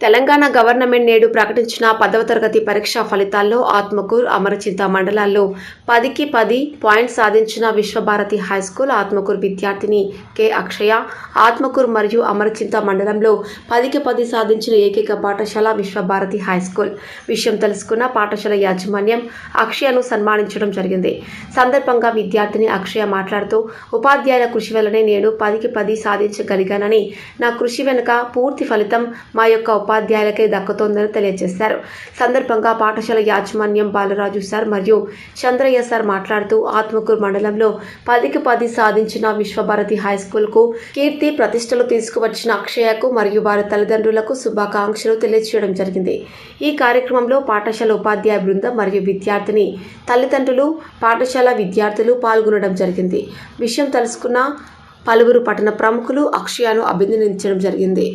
Telangana government నేడు ప్రకటించిన పదవ తరగతి పరీక్షా ఫలితాల్లో ఆత్మకూరు అమరచింత మండలాల్లో పదికి పది పాయింట్ సాధించిన విశ్వభారతి హైస్కూల్ ఆత్మకూరు విద్యార్థిని కె. అక్షయ ఆత్మకూరు మరియు అమరచింత మండలంలో పదికి పది సాధించిన ఏకైక పాఠశాల విశ్వభారతి హైస్కూల్. విషయం తెలుసుకున్న పాఠశాల యాజమాన్యం అక్షయను సన్మానించడం జరిగింది. సందర్భంగా విద్యార్థిని అక్షయ మాట్లాడుతూ ఉపాధ్యాయుల కృషి వల్లనే నేను పదికి పది సాధించగలిగానని నా కృషి వెనుక పూర్తి ఫలితం మా యొక్క ఉపాధ్యాయులకే దక్కుతోందని తెలియజేశారు. సందర్భంగా పాఠశాల యాజమాన్యం బాలరాజు సార్ మరియు చంద్రయ్య సార్ మాట్లాడుతూ ఆత్మకూరు మండలంలో పదికి పది సాధించిన విశ్వభారతి హై స్కూల్కు కీర్తి ప్రతిష్టలు తీసుకువచ్చిన అక్షయకు మరియు వారి తల్లిదండ్రులకు శుభాకాంక్షలు తెలియజేయడం జరిగింది. ఈ కార్యక్రమంలో పాఠశాల ఉపాధ్యాయ బృందం మరియు విద్యార్థిని తల్లిదండ్రులు పాఠశాల విద్యార్థులు పాల్గొనడం జరిగింది. విషయం తెలుసుకున్న పలువురు పట్టణ ప్రముఖులు అక్షయను అభినందించడం జరిగింది.